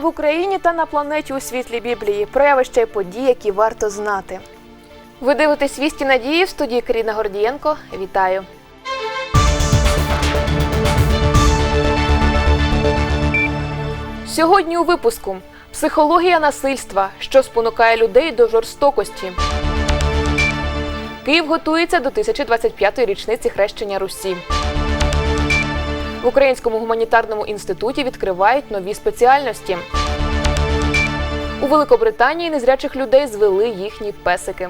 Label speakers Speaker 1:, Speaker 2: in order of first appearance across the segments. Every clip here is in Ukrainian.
Speaker 1: В Україні та на планеті у світлі Біблії, про явища й події, які варто знати. Ви дивитесь вісті надії в студії Каріна Гордієнко. Вітаю! Сьогодні у випуску психологія насильства, що спонукає людей до жорстокості. Київ готується до 1025-ї річниці хрещення Русі. В Українському гуманітарному інституті відкривають нові спеціальності. У Великобританії незрячих людей звели їхні песики.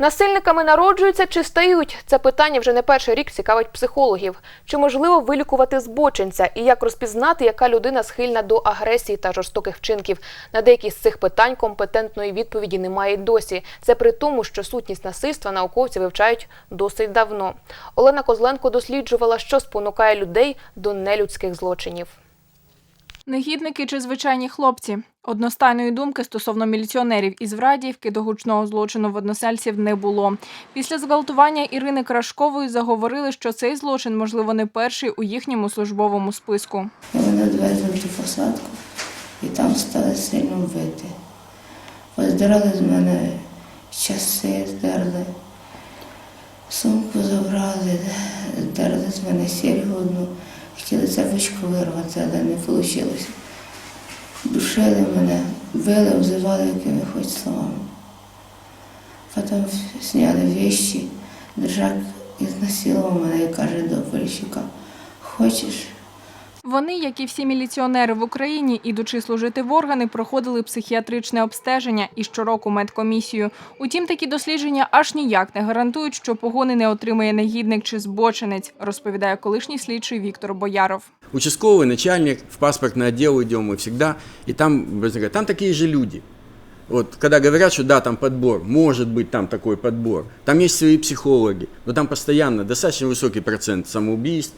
Speaker 1: Насильниками народжуються чи стають? Це питання вже не перший рік цікавить психологів. Чи можливо вилікувати збочинця і як розпізнати, яка людина схильна до агресії та жорстоких вчинків? На деякі з цих питань компетентної відповіді немає досі. Це при тому, що сутність насильства науковці вивчають досить давно. Олена Козленко досліджувала, що спонукає людей до нелюдських злочинів.
Speaker 2: Негідники чи звичайні хлопці. Одностайної думки стосовно міліціонерів із Врадіївки до гучного злочину в односельців не було. Після зґвалтування Ірини Крашкової заговорили, що цей злочин, можливо, не перший у їхньому службовому списку.
Speaker 3: Вони відвезли в ту і там стали сильно вбити. Поздирали з мене часи, здерли, сумку забрали, здерли з мене серьгу одну, хотіли цепочку вирвати, але не вийшло. Душили мене, били, обзивали якими хоч словами. Потім зняли віщі, держак ізнасилував мене і каже до Поліщука, хочеш?
Speaker 2: Вони, як і всі міліціонери в Україні, ідучи служити в органи, проходили психіатричне обстеження і щороку медкомісію. Утім, такі дослідження аж ніяк не гарантують, що погони не отримає негідник чи збочинець, розповідає колишній слідчий Віктор Бояров.
Speaker 4: Участковый начальник, в паспортный отдел идем мы всегда, и там, возникает- там такие же люди. Вот, когда говорят, что да, там подбор, может быть там такой подбор, там есть свои психологи, но там постоянно достаточно высокий процент самоубийств,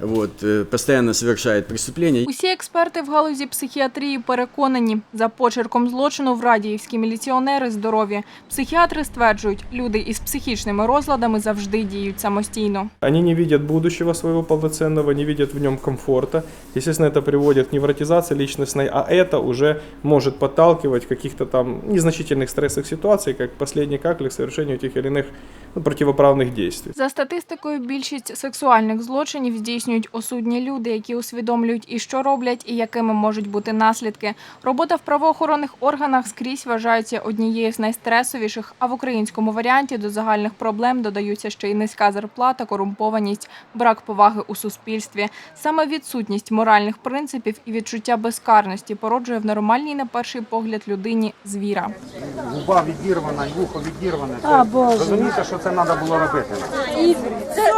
Speaker 4: вот, э, постоянно совершает преступления.
Speaker 2: Усі експерти в галузі психіатрії переконані, за почерком злочину в радіївські міліціонери здорові. Психіатри стверджують, люди із психічними розладами завжди діють самостійно.
Speaker 5: Они не видят будущего своего полноценного, не видят в нем комфорта. Естественно, это приводит к невротизации личностной, а это уже может подталкивать в каких-то там незначительных стрессовых ситуаций, как последний каклик к совершению тех или ну, действий.
Speaker 2: За статистикою, більшість сексуальних злочинів здійснюють осудні люди, які усвідомлюють і що роблять, і якими можуть бути наслідки. Робота в правоохоронних органах скрізь вважається однією з найстресовіших. А в українському варіанті до загальних проблем додаються ще й низька зарплата, корумпованість, брак поваги у суспільстві. Саме відсутність моральних принципів і відчуття безкарності породжує в нормальній на перший погляд людині звіра.
Speaker 6: губа відірвана, вухо відірване. Розумієте, що це треба було робити.
Speaker 7: Це,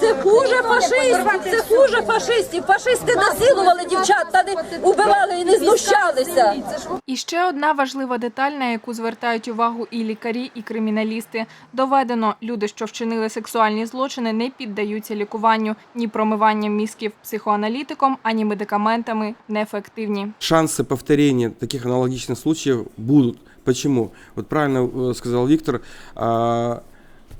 Speaker 7: це хуже фашистів, це хуже фашистів. Фашисти насилували дівчат, та не убивали і не знущалися.
Speaker 2: І ще одна важлива деталь, на яку звертають увагу і лікарі, і криміналісти. Доведено, люди, що вчинили сексуальні злочини, не піддаються лікуванню ні промиванням мізків психоаналітиком, ані медикаментами неефективні.
Speaker 8: шансы повторения таких аналогичных случаев будут. Почему? Вот правильно э, сказал Виктор, а,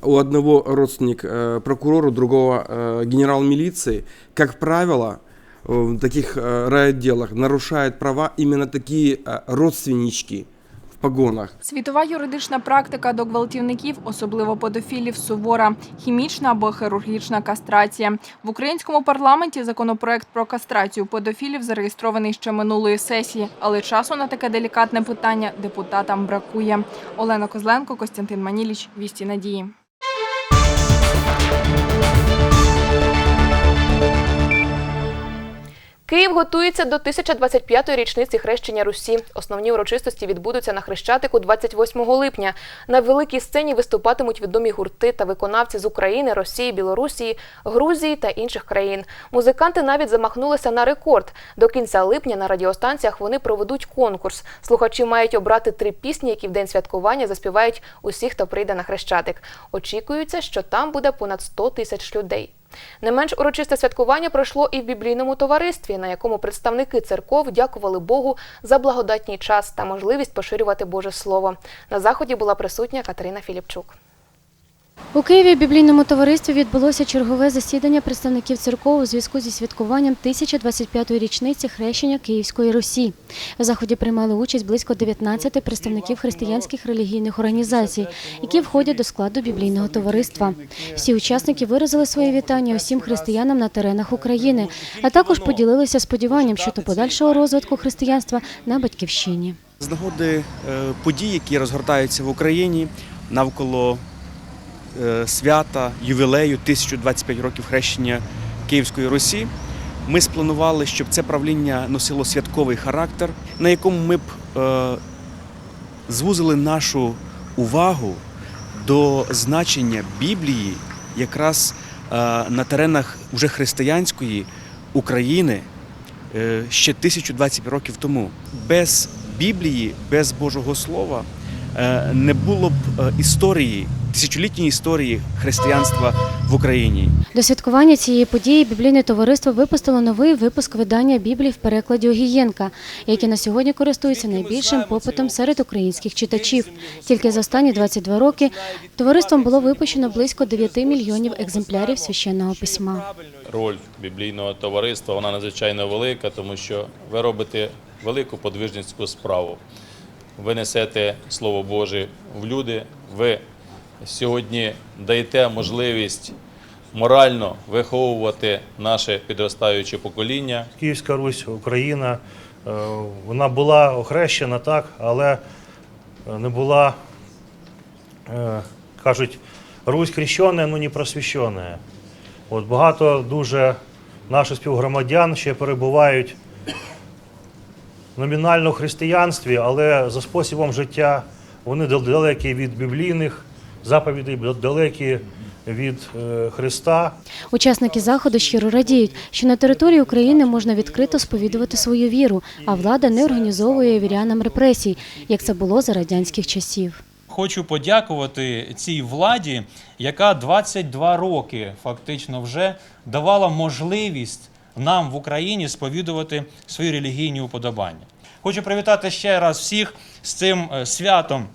Speaker 8: у одного родственник э, прокурор, у другого э, генерал милиции. Как правило, э, в таких э, райотделах нарушают права именно такие э, родственнички в погонах.
Speaker 2: Світова юридична практика до гвалтівників, особливо педофілів, сувора, хімічна або хірургічна кастрація. В українському парламенті законопроект про кастрацію педофілів зареєстрований ще минулої сесії, але часу на таке делікатне питання депутатам бракує. Олена Козленко, Костянтин Маніліч, Вісті Надії.
Speaker 1: Київ готується до 1025-ї річниці хрещення Русі. Основні урочистості відбудуться на Хрещатику 28 липня. На великій сцені виступатимуть відомі гурти та виконавці з України, Росії, Білорусі, Грузії та інших країн. Музиканти навіть замахнулися на рекорд. До кінця липня на радіостанціях вони проведуть конкурс. Слухачі мають обрати три пісні, які в день святкування заспівають усі, хто прийде на Хрещатик. Очікується, що там буде понад 100 тисяч людей. Не менш урочисте святкування пройшло і в біблійному товаристві, на якому представники церков дякували Богу за благодатній час та можливість поширювати Боже Слово. На заході була присутня Катерина Філіпчук.
Speaker 9: У Києві в біблійному товаристві відбулося чергове засідання представників церков у зв'язку зі святкуванням 1025-ї річниці хрещення Київської Русі. В заході приймали участь близько 19 представників християнських релігійних організацій, які входять до складу біблійного товариства. Всі учасники виразили свої вітання усім християнам на теренах України, а також поділилися сподіванням щодо подальшого розвитку християнства на батьківщині.
Speaker 10: З нагоди е, подій, які розгортаються в Україні навколо свята, ювілею 1025 років хрещення Київської Русі, ми спланували, щоб це правління носило святковий характер, на якому ми б е, звузили нашу увагу до значення Біблії якраз е, на теренах вже християнської України е, ще 1025 років тому. Без Біблії, без Божого Слова е, не було б е, історії, тисячолітньої історії християнства в Україні.
Speaker 9: До святкування цієї події біблійне товариство випустило новий випуск видання Біблії в перекладі Огієнка, який на сьогодні користується найбільшим попитом серед українських читачів. Тільки за останні 22 роки товариством було випущено близько 9 мільйонів екземплярів священного письма.
Speaker 11: роль біблійного товариства вона надзвичайно велика, тому що ви робите велику подвижницьку справу. Ви несете Слово Боже в люди. Ви сьогодні даєте можливість морально виховувати наше підростаюче покоління.
Speaker 12: Київська Русь, Україна, е, вона була охрещена так, але е, не була, е, кажуть, Русь хрещена, ну не просвіщена. От багато дуже наших співгромадян ще перебувають номінально в християнстві, але за способом життя вони далекі від біблійних заповідей, далекі від е, Христа.
Speaker 9: Учасники заходу щиро радіють, що на території України можна відкрито сповідувати свою віру, а влада не організовує вірянам репресій, як це було за радянських часів.
Speaker 13: Хочу подякувати цій владі, яка 22 роки фактично вже давала можливість нам в Україні сповідувати свої релігійні уподобання. Хочу привітати ще раз всіх з цим е, святом.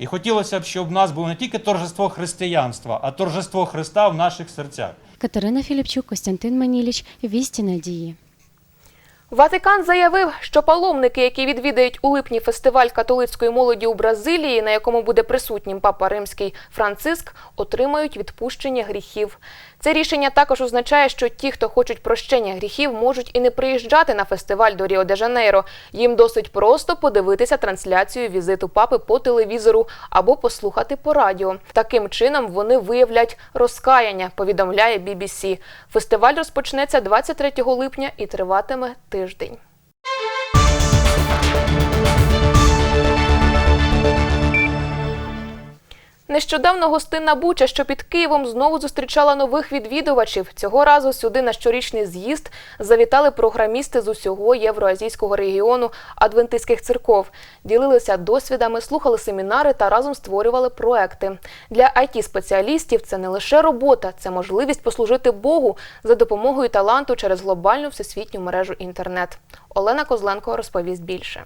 Speaker 13: І хотілося б, щоб в нас було не тільки торжество християнства, а торжество Христа в наших серцях.
Speaker 9: Катерина Філіпчук, Костянтин Маніліч, Вісті Надії.
Speaker 1: Ватикан заявив, що паломники, які відвідають у липні фестиваль католицької молоді у Бразилії, на якому буде присутнім папа римський Франциск, отримають відпущення гріхів. Це рішення також означає, що ті, хто хочуть прощення гріхів, можуть і не приїжджати на фестиваль до Ріо де Жанейро. Їм досить просто подивитися трансляцію візиту папи по телевізору або послухати по радіо. Таким чином вони виявлять розкаяння, повідомляє BBC. Фестиваль розпочнеться 23 липня і триватиме тиждень. Нещодавно гостинна Буча, що під Києвом, знову зустрічала нових відвідувачів. Цього разу сюди на щорічний з'їзд завітали програмісти з усього євроазійського регіону адвентистських церков. Ділилися досвідами, слухали семінари та разом створювали проекти. Для it спеціалістів це не лише робота, це можливість послужити Богу за допомогою таланту через глобальну всесвітню мережу інтернет. Олена Козленко розповість більше.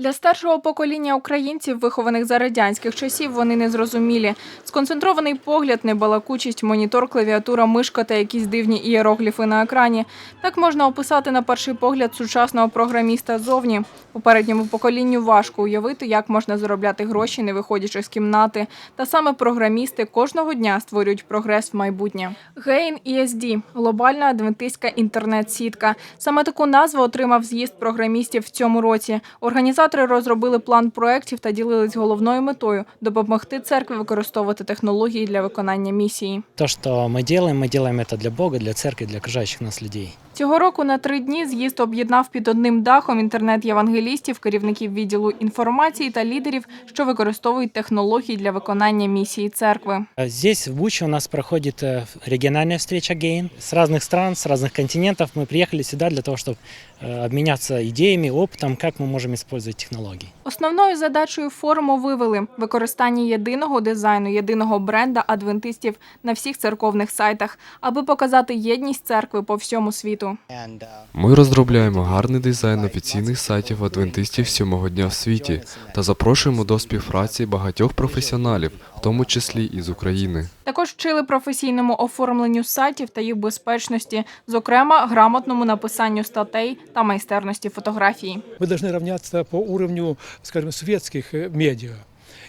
Speaker 2: Для старшого покоління українців, вихованих за радянських часів, вони незрозумілі. Сконцентрований погляд, небалакучість, монітор, клавіатура, мишка та якісь дивні ієрогліфи на екрані. Так можна описати на перший погляд сучасного програміста зовні. Попередньому поколінню важко уявити, як можна заробляти гроші, не виходячи з кімнати. Та саме програмісти кожного дня створюють прогрес в майбутнє. Гейн ESD – глобальна адвентистська інтернет-сітка. Саме таку назву отримав з'їзд програмістів в цьому році. Організатори розробили план проєктів та ділились головною метою допомогти церкві використовувати технології для виконання місії.
Speaker 14: То, что мы делаем, мы делаем это для Бога, для церкви, для окружающих нас людей.
Speaker 2: Цього року на три дні з'їзд об'єднав під одним дахом інтернет-євангелістів, керівників відділу інформації та лідерів, що використовують технології для виконання місії церкви.
Speaker 14: А Здесь, в Буче, у нас проходит э, региональная встреча ГЕЙН. С разных стран, с разных континентов мы приехали сюда для того, чтобы э, обменяться идеями, опытом, как мы можем использовать технологии.
Speaker 2: Основною задачею форуму вивели використання єдиного дизайну, єдиного бренда адвентистів на всіх церковних сайтах, аби показати єдність церкви по всьому світу. світу.
Speaker 15: Ми розробляємо гарний дизайн офіційних сайтів адвентистів сьомого дня в світі та запрошуємо до співпраці багатьох професіоналів, в тому числі і з України.
Speaker 2: Також вчили професійному оформленню сайтів та їх безпечності, зокрема грамотному написанню статей та майстерності фотографії.
Speaker 16: Мы должны равняться по уровню, скажем, светских э, медиа.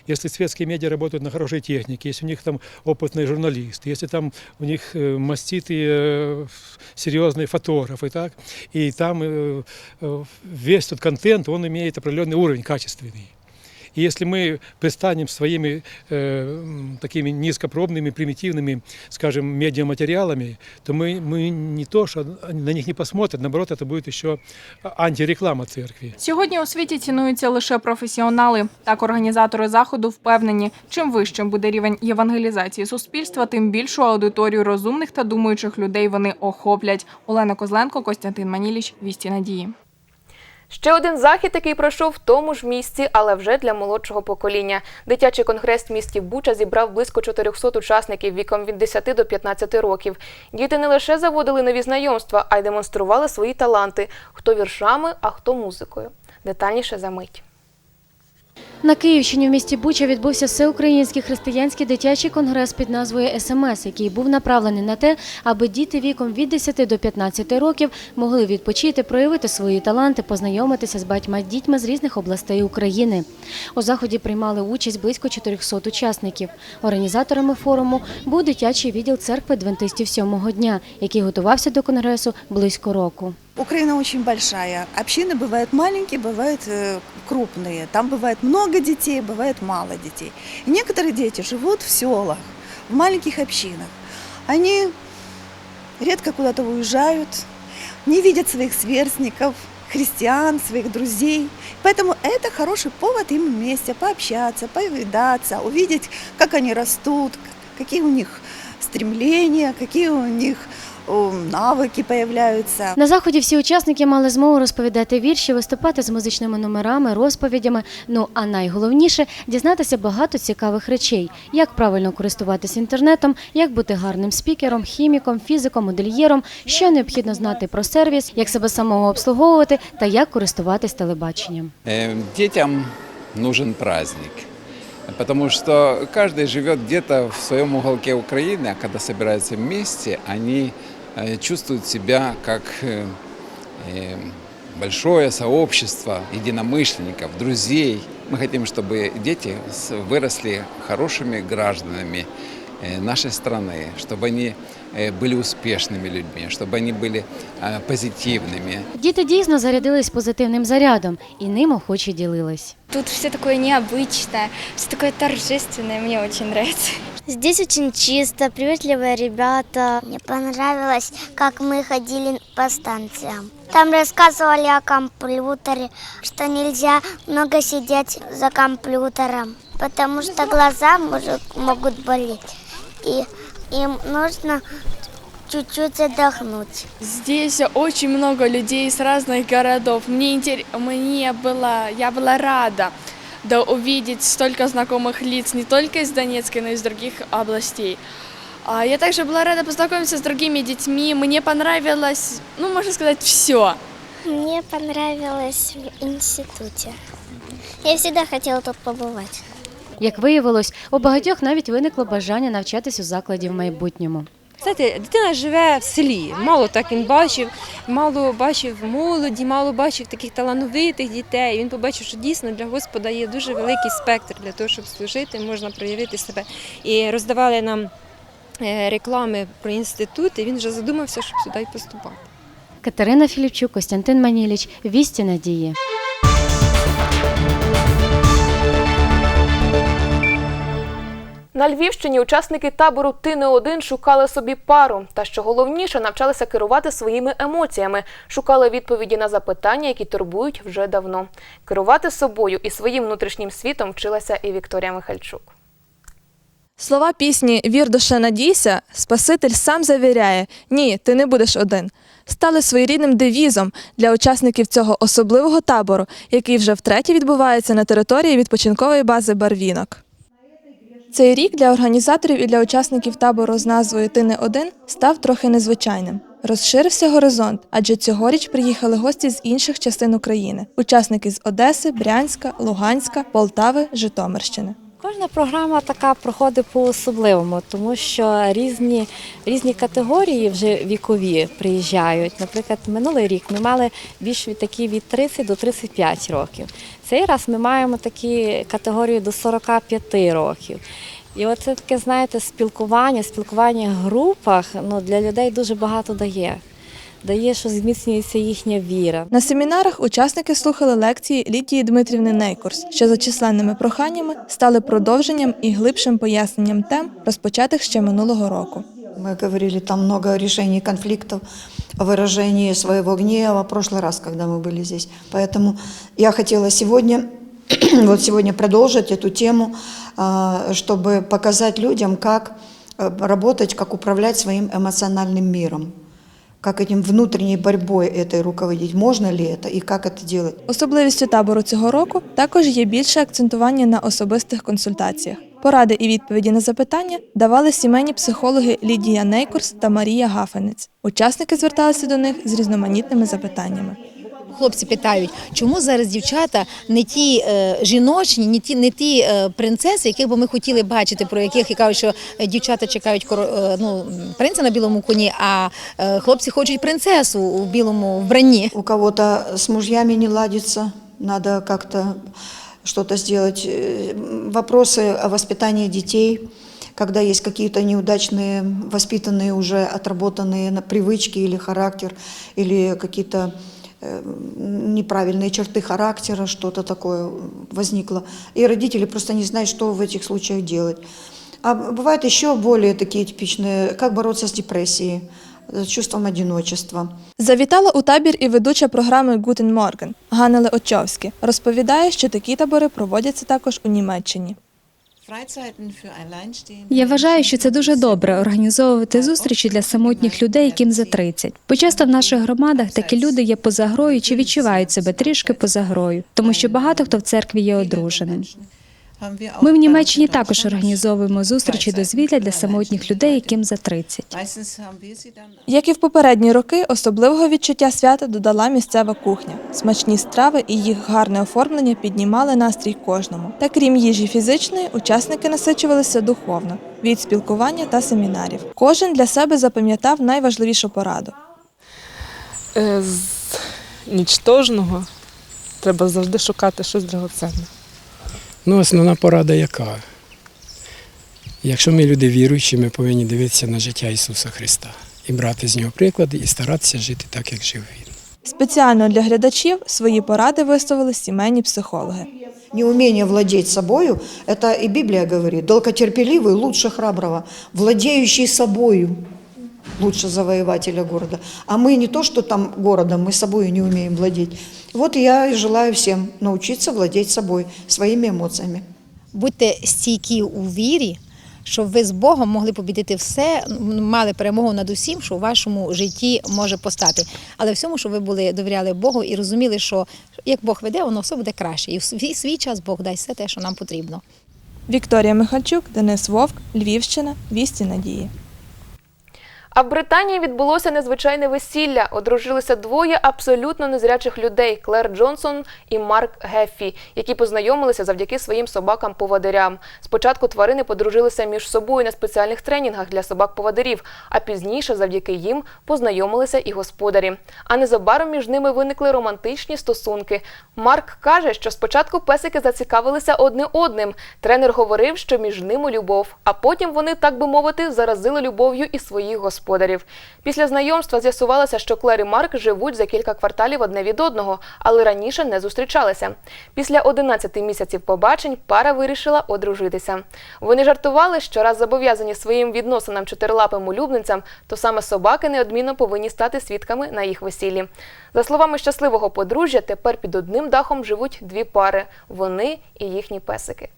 Speaker 16: Если светские медиа работают на хорошей технике, если у них там опытный журналист, если там у них э, маститые э, серьезные фотографы, так, и там э, э, весь тот контент, он имеет определенный уровень качественный. И если мы пристанем своими э, м, такими низкопробными, примитивными, скажем, медиаматериалами, то мы, мы не то, что на них не посмотрят, наоборот, это будет еще антиреклама церкви.
Speaker 2: Сьогодні у світі цінуються лише професіонали. Так організатори заходу впевнені, чим вищим буде рівень євангелізації суспільства, тим більшу аудиторію розумних та думаючих людей вони охоплять. Олена Козленко, Костянтин Маніліч, Вісті Надії.
Speaker 1: Ще один захід, який пройшов в тому ж місці, але вже для молодшого покоління. Дитячий конгрес в місті Буча зібрав близько 400 учасників віком від 10 до 15 років. Діти не лише заводили нові знайомства, а й демонстрували свої таланти: хто віршами, а хто музикою. Детальніше за мить.
Speaker 9: На Київщині в місті Буча відбувся всеукраїнський християнський дитячий конгрес під назвою СМС, який був направлений на те, аби діти віком від 10 до 15 років могли відпочити, проявити свої таланти, познайомитися з батьма дітьми з різних областей України. У заході приймали участь близько 400 учасників. Організаторами форуму був дитячий відділ церкви адвентистів сьомого дня, який готувався до конгресу близько року.
Speaker 17: Украина очень большая. Общины бывают маленькие, бывают э, крупные. Там бывает много детей, бывает мало детей. И некоторые дети живут в селах, в маленьких общинах. Они редко куда-то уезжают, не видят своих сверстников, христиан, своих друзей. Поэтому это хороший повод им вместе пообщаться, повидаться, увидеть, как они растут, какие у них стремления, какие у них о, навыки появляются.
Speaker 9: На заході всі учасники мали змогу розповідати вірші, виступати з музичними номерами, розповідями. Ну а найголовніше дізнатися багато цікавих речей: як правильно користуватися інтернетом, як бути гарним спікером, хіміком, фізиком, модельєром, що необхідно знати про сервіс, як себе самого обслуговувати та як користуватись телебаченням.
Speaker 18: Э, Детям нужен праздник, потому что каждый живет где-то в своем уголке Украины, а когда собираются вместе, они э, чувствуют себя как э, э, большое сообщество единомышленников, друзей. Мы хотим, чтобы дети с- выросли хорошими гражданами э, нашей страны, чтобы они э, были успешными людьми, чтобы они были э, позитивными.
Speaker 9: Діти дійсно зарядились позитивним зарядом і ним охоче ділились.
Speaker 19: Тут все такое необычное, все такое торжественное, мне очень нравится.
Speaker 20: Здесь очень чисто, приветливые ребята. Мне понравилось, как мы ходили по станциям. Там рассказывали о компьютере, что нельзя много сидеть за компьютером, потому что глаза может, могут болеть. И им нужно чуть-чуть отдохнуть.
Speaker 21: Здесь очень много людей из разных городов. Мне, интер- мне было, я была рада да увидеть столько знакомых лиц не только из Донецка, но и из других областей. А я также была рада познакомиться с другими детьми. Мне понравилось, ну, можно сказать, все.
Speaker 20: Мне понравилось в институте. Я всегда хотела тут побывать.
Speaker 9: Як виявилось, у багатьох навіть виникло бажання навчатись у закладі в майбутньому.
Speaker 22: Знаєте, дитина живе в селі, мало так він бачив, мало бачив молоді, мало бачив таких талановитих дітей. Він побачив, що дійсно для Господа є дуже великий спектр для того, щоб служити, можна проявити себе. І роздавали нам е, реклами про інститут, і він вже задумався, щоб сюди й поступати.
Speaker 9: Катерина Філіпчук, Костянтин Маніліч, Вісті Надії.
Speaker 1: На Львівщині учасники табору Ти не один шукали собі пару. Та що головніше, навчалися керувати своїми емоціями, шукали відповіді на запитання, які турбують вже давно. Керувати собою і своїм внутрішнім світом вчилася і Вікторія Михальчук.
Speaker 23: Слова пісні Вір душе надійся, Спаситель сам завіряє: ні, ти не будеш один. Стали своєрідним девізом для учасників цього особливого табору, який вже втретє відбувається на території відпочинкової бази Барвінок. Цей рік для організаторів і для учасників табору з назвою Ти не один став трохи незвичайним. Розширився горизонт, адже цьогоріч приїхали гості з інших частин України, учасники з Одеси, Брянська, Луганська, Полтави, Житомирщини.
Speaker 24: Кожна програма така проходить по-особливому, тому що різні, різні категорії вже вікові приїжджають. Наприклад, минулий рік ми мали більш від такі від 30 до 35 років. Цей раз ми маємо такі категорії до 45 років. І оце таке, знаєте, спілкування, спілкування в групах ну, для людей дуже багато дає Дає, що зміцнюється їхня віра.
Speaker 23: На семінарах учасники слухали лекції Лідії Дмитрівни Нейкурс, що за численними проханнями стали продовженням і глибшим поясненням тем, розпочатих ще минулого року.
Speaker 25: Мы говорили там много решений конфликтов, о выражении своего гнева в прошлый раз, когда мы были здесь. Поэтому я хотела сегодня, вот сегодня продолжить эту тему, а, чтобы показать людям, как э, работать, как управлять своим эмоциональным миром, как этим внутренней борьбой этой руководить, можно ли это и как это делать.
Speaker 23: Особливістю табору цього року також є більше акцентування на особистих консультаціях. Поради і відповіді на запитання давали сімейні психологи Лідія Нейкурс та Марія Гафенець. Учасники зверталися до них з різноманітними запитаннями.
Speaker 26: Хлопці питають, чому зараз дівчата не ті е, жіночні, не ті, не ті е, принцеси, яких би ми хотіли бачити, про яких і кажуть, що е, дівчата чекають коро- е, ну, принца на білому коні, а е, хлопці хочуть принцесу у білому вбранні.
Speaker 25: У кого-то с мужьями не ладится, надо как-то что-то сделать. Э, Вопросы о воспитании детей, когда есть какие-то неудачные, воспитанные уже, отработанные на привычки или характер, или какие-то э, неправильные черты характера, что-то такое возникло. И родители просто не знают, что в этих случаях делать. А бывают еще более такие типичные, как бороться с депрессией, с чувством одиночества.
Speaker 23: Завітала у табір і ведуча програми Гутен Морген Ганна Леочовські. Розповідає, що такі табори проводяться також у Німеччині.
Speaker 27: Я вважаю, що це дуже добре організовувати зустрічі для самотніх людей, яким за 30. Бо часто в наших громадах такі люди є поза грою чи відчувають себе трішки поза грою, тому що багато хто в церкві є одруженим. Ми в Німеччині також організовуємо зустрічі дозвілля для самотніх людей, яким за 30.
Speaker 23: Як і в попередні роки, особливого відчуття свята додала місцева кухня. Смачні страви і їх гарне оформлення піднімали настрій кожному. Та крім їжі фізичної, учасники насичувалися духовно від спілкування та семінарів. Кожен для себе запам'ятав найважливішу пораду.
Speaker 28: Е, З нічтожного треба завжди шукати щось драгоценне.
Speaker 29: Ну, основна порада яка? Якщо ми люди віруючі, ми повинні дивитися на життя Ісуса Христа і брати з нього приклади і старатися жити так, як жив Він.
Speaker 23: Спеціально для глядачів свої поради виставили сімейні психологи.
Speaker 25: Неумение владеть собою, это и Библия говорит, долготерпеливый лучше храброго, владеющий собою лучше завоевателя города. А мы не то, что там городом, мы собою не умеем владеть. Вот я и желаю всем научиться владеть собой, своими эмоциями.
Speaker 26: Будьте стійкі у вірі, щоб ви з Богом могли побідити все, м, мали перемогу над усім, що у вашому житті може постати. Але всьому, щоб ви були довіряли Богу і розуміли, що як Бог веде, воно все буде краще. І в свій, свій час Бог дасть все те, що нам потрібно.
Speaker 23: Вікторія Михальчук, Денис Вовк, Львівщина, Вісті Надії.
Speaker 1: А в Британії відбулося незвичайне весілля. Одружилися двоє абсолютно незрячих людей Клер Джонсон і Марк Геффі, які познайомилися завдяки своїм собакам-поводирям. Спочатку тварини подружилися між собою на спеціальних тренінгах для собак-поводирів, а пізніше, завдяки їм, познайомилися і господарі. А незабаром між ними виникли романтичні стосунки. Марк каже, що спочатку песики зацікавилися одне одним. Тренер говорив, що між ними любов, а потім вони, так би мовити, заразили любов'ю і своїх господарів. Після знайомства з'ясувалося, що Клер і Марк живуть за кілька кварталів одне від одного, але раніше не зустрічалися. Після 11 місяців побачень пара вирішила одружитися. Вони жартували, що раз зобов'язані своїм відносинам чотирилапим улюбленцям, то саме собаки неодмінно повинні стати свідками на їх весіллі. За словами щасливого подружжя, тепер під одним дахом живуть дві пари вони і їхні песики.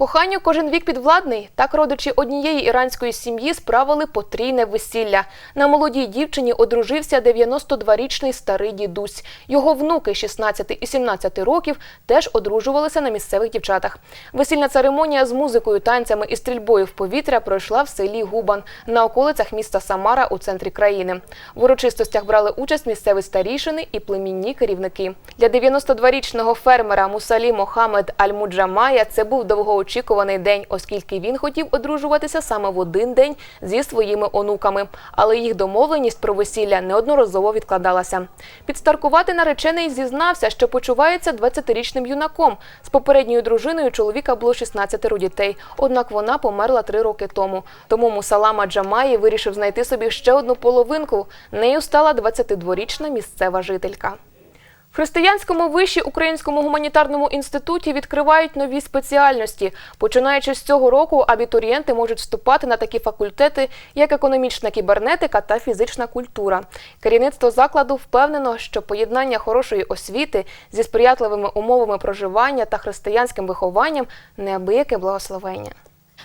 Speaker 1: Коханню кожен вік підвладний. Так родичі однієї іранської сім'ї справили потрійне весілля. На молодій дівчині одружився 92-річний старий дідусь. Його внуки 16 і 17 років теж одружувалися на місцевих дівчатах. Весільна церемонія з музикою, танцями і стрільбою в повітря пройшла в селі Губан на околицях міста Самара у центрі країни. В урочистостях брали участь місцеві старішини і племінні керівники. Для 92-річного фермера Мусалі Мохамед Аль-Муджамая це був довгоочікуваний день, оскільки він хотів одружуватися саме в один день зі своїми онуками. Але їх домовленість про весілля неодноразово відкладалася. Підстаркувати наречений зізнався, що почувається 20-річним юнаком. З попередньою дружиною чоловіка було 16 дітей, однак вона померла три роки тому. Тому Мусалама Джамаї вирішив знайти собі ще одну половинку. Нею стала 22-річна місцева жителька. В Християнському виші Українському гуманітарному інституті відкривають нові спеціальності. Починаючи з цього року, абітурієнти можуть вступати на такі факультети, як економічна кібернетика та фізична культура. Керівництво закладу впевнено, що поєднання хорошої освіти зі сприятливими умовами проживання та християнським вихованням неабияке благословення.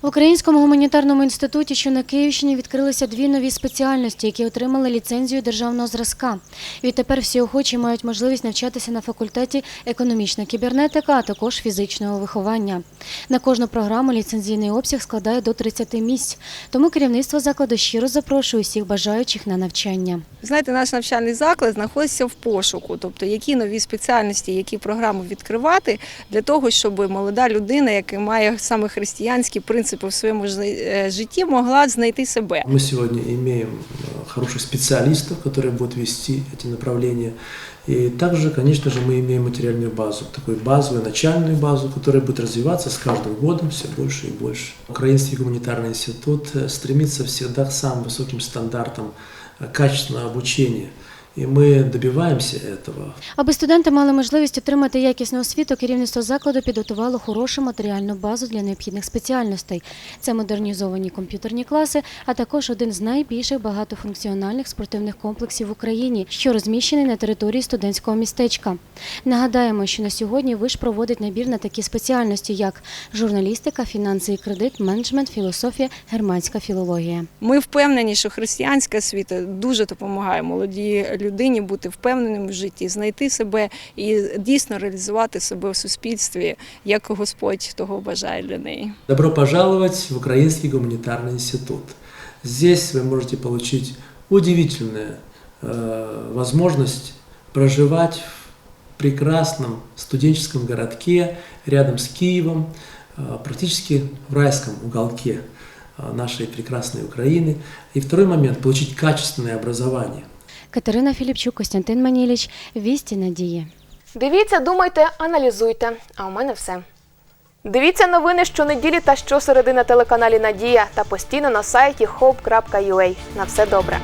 Speaker 9: В Українському гуманітарному інституті, що на Київщині, відкрилися дві нові спеціальності, які отримали ліцензію державного зразка. Відтепер всі охочі мають можливість навчатися на факультеті економічна кібернетика, а також фізичного виховання. На кожну програму ліцензійний обсяг складає до 30 місць. Тому керівництво закладу щиро запрошує усіх бажаючих на навчання.
Speaker 30: Знаєте, наш навчальний заклад знаходиться в пошуку, тобто які нові спеціальності, які програми відкривати для того, щоб молода людина, яка має саме християнські принципи в своєму жи- е, житті, могла знайти себе.
Speaker 31: Мы сегодня имеем э, хороших специалистов, которые будут вести эти направления. И также, конечно же, мы имеем материальную базу, такую базовую, начальную базу, которая будет развиваться с каждым годом все больше и больше. Украинский гуманитарный институт э, стремится всегда к самым высоким стандартам э, качественного обучения. И мы добиваемся этого.
Speaker 9: Аби студенти мали можливість отримати якісну освіту, керівництво закладу підготувало хорошу матеріальну базу для необхідних спеціальностей. Це модернізовані комп'ютерні класи, а також один з найбільших багатофункціональних спортивних комплексів в Україні, що розміщений на території студентського містечка. Нагадаємо, що на сьогодні виш проводить набір на такі спеціальності, як журналістика, фінанси і кредит, менеджмент, філософія, германська філологія.
Speaker 30: Ми впевнені, що християнська освіта дуже допомагає молодій людині бути впевненим в житті, знайти себе і дійсно реалізувати себе в суспільстві, як Господь того бажає для неї.
Speaker 31: Добро пожаловать в Украинский гуманитарный институт. Здесь вы можете получить удивительную э, возможность проживать в прекрасном студенческом городке рядом с Киевом, э, практически в райском уголке э, нашей прекрасной Украины. И второй момент – получить качественное образование.
Speaker 9: Катерина Філіпчук, Костянтин Маніліч, Вісті Надії.
Speaker 1: Дивіться, думайте, аналізуйте. А у мене все. Дивіться новини щонеділі та щосереди на телеканалі Надія та постійно на сайті hope.ua. На все добре.